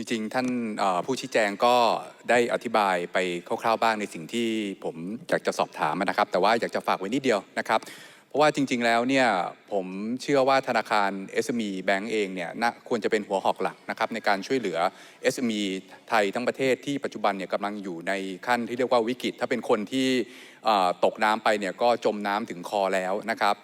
จริงๆ ท่านผู้ชี้แจงก็ได้อธิบายไปคร่าวๆบ้างในสิ่งที่ผมอยากจะสอบถามนะครับ แต่ว่าอยากจะฝากไว้นิดเดียวนะครับ เพราะว่าจริง ๆ แล้วเนี่ยผมเชื่อว่าธนาคาร SME Bank เองเนี่ยน่าควรจะเป็นหัวหอกหลักนะครับในการช่วยเหลือ SME ไทยทั้งประเทศที่ปัจจุบันเนี่ยกำลังอยู่ในขั้นที่เรียกว่าวิกฤต ถ้าเป็นคนที่ตกน้ำไปเนี่ยก็จมน้ำถึงคอแล้วนะครับ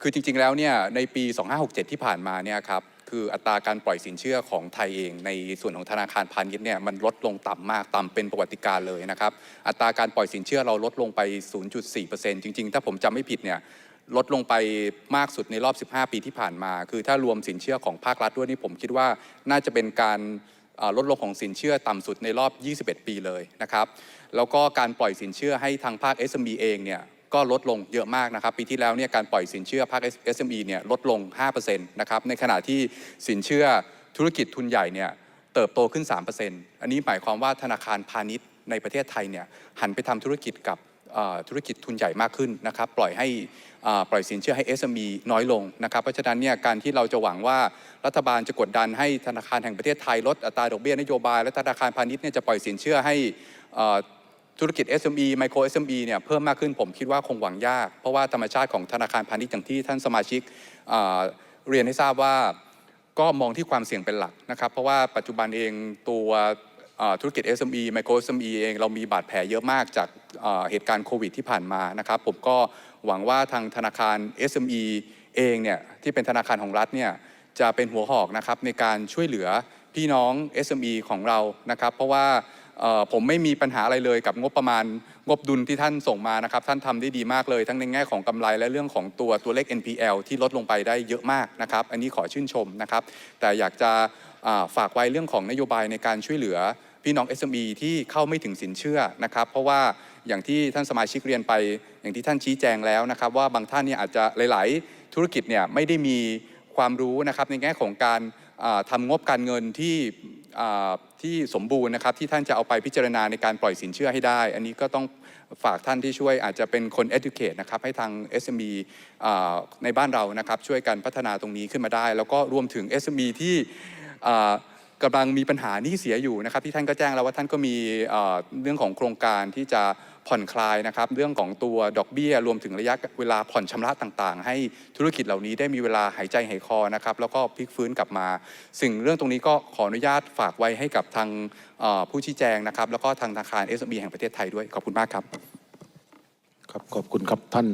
คือจริงๆแล้วเนี่ยในปี 2567 ที่ผ่านมาเนี่ยครับ คืออัตราการปล่อยสินเชื่อของไทยเอง ในส่วนของธนาคารพาณิชย์เนี่ยมันลดลงต่ำมากต่ำเป็นประวัติการเลยนะครับอัตราการปล่อยสินเชื่อเราลดลงไป 0.4%จริง ๆ ถ้าผมจำไม่ผิดเนี่ยลดลงไปมากสุดในรอบ 15 ปีที่ผ่านมา คือถ้ารวมสินเชื่อของภาครัฐด้วยนี่ผมคิดว่าน่าจะเป็นการลดลงของสินเชื่อต่ำสุดในรอบ 21 ปีเลยนะครับ แล้วก็การปล่อยสินเชื่อให้ทางภาค SME เองเนี่ย ก็ลดลงเยอะมากนะครับ ปีที่แล้วเนี่ยการปล่อยสินเชื่อภาค SME เนี่ยลดลง 5%นะครับในขณะที่สินเชื่อธุรกิจทุนใหญ่เนี่ยเติบโตขึ้น 3%อันนี้หมายความว่าธนาคารพาณิชย์ในประเทศไทยเนี่ยหันไปทำธุรกิจกับธุรกิจทุนใหญ่มากขึ้นนะครับปล่อยให้อ่อปล่อยสินเชื่อให้ SME น้อยลงนะครับเพราะฉะนั้นเนี่ยการที่เราจะหวังว่ารัฐบาลจะกดดันให้ธนาคารแห่งประเทศไทยลดอัตราดอกเบี้ยนโยบายและธนาคารพาณิชย์เนี่ยจะปล่อยสินเชื่อให้อ่อ ธุรกิจ SME Micro SME เนี่ยเพิ่มมากขึ้นผมคิดว่าคงหวังยาก เพราะว่าธรรมชาติของธนาคารพาณิชย์อย่างที่ท่านสมาชิกเเรียนให้ทราบว่าก็มองที่ความเสี่ยงเป็นหลักนะครับเพราะว่าปัจจุบันเองตัวเอ่อธุรกิจ SME Micro SME เองเรามีบาดแผลเยอะมากจากเเหตุการณ์โควิดที่ผ่านมานะครับผมก็หวังว่าทางธนาคาร SME เองเนี่ยที่เป็นธนาคารของรัฐเนี่ยจะเป็นหัวหอกนะครับในการช่วยเหลือพี่น้อง SME ของเรานะครับ เพราะว่า ผมไม่มีปัญหาอะไรเลยกับงบประมาณงบดุลที่ท่านส่งมานะครับ ท่านทำได้ดีมากเลย ทั้งในแง่ของกำไรและเรื่องของตัวตัวเลข NPL ที่ลดลงไปได้เยอะมากนะครับ อันนี้ขอชื่นชมนะครับ แต่อยากจะฝากไว้เรื่องของนโยบายในการช่วยเหลือพี่น้อง SME ที่เข้าไม่ถึงสินเชื่อนะครับ เพราะว่าอย่างที่ท่านสมาชิกเรียนไป อย่างที่ท่านชี้แจงแล้วนะครับ ว่าบางท่านเนี่ยอาจจะหลาย ๆ ธุรกิจเนี่ยไม่ได้มีความรู้นะครับในแง่ของการอ่าทำงบการเงินที่ ที่สมบูรณ์นะครับที่ท่านจะเอาไปพิจารณาในการปล่อยสินเชื่อให้ได้ อันนี้ก็ต้องฝากท่านที่ช่วยอาจจะเป็นคน educate นะครับให้ทาง SME ในบ้านเรานะครับช่วยกันพัฒนาตรงนี้ขึ้นมาได้ แล้วก็รวมถึง SME ที่อ่ กำลังมีปัญหานี้เสียอยู่นะครับที่ท่านก็แจ้งแล้วว่าท่านก็มีเรื่องของโครงการที่จะผ่อนคลายนะครับ เรื่องของตัวดอกเบี้ย รวมถึงระยะเวลาผ่อนชำระต่างๆ ให้ธุรกิจเหล่านี้ได้มีเวลาหายใจหายคอนะครับแล้วก็พลิกฟื้นกลับมา สิ่งเรื่องตรงนี้ก็ขออนุญาตฝากไว้ให้กับทางผู้ชี้แจงนะครับ แล้วก็ทางธนาคาร SME แห่งประเทศไทยด้วยขอบคุณมากครับครับขอบคุณครับท่าน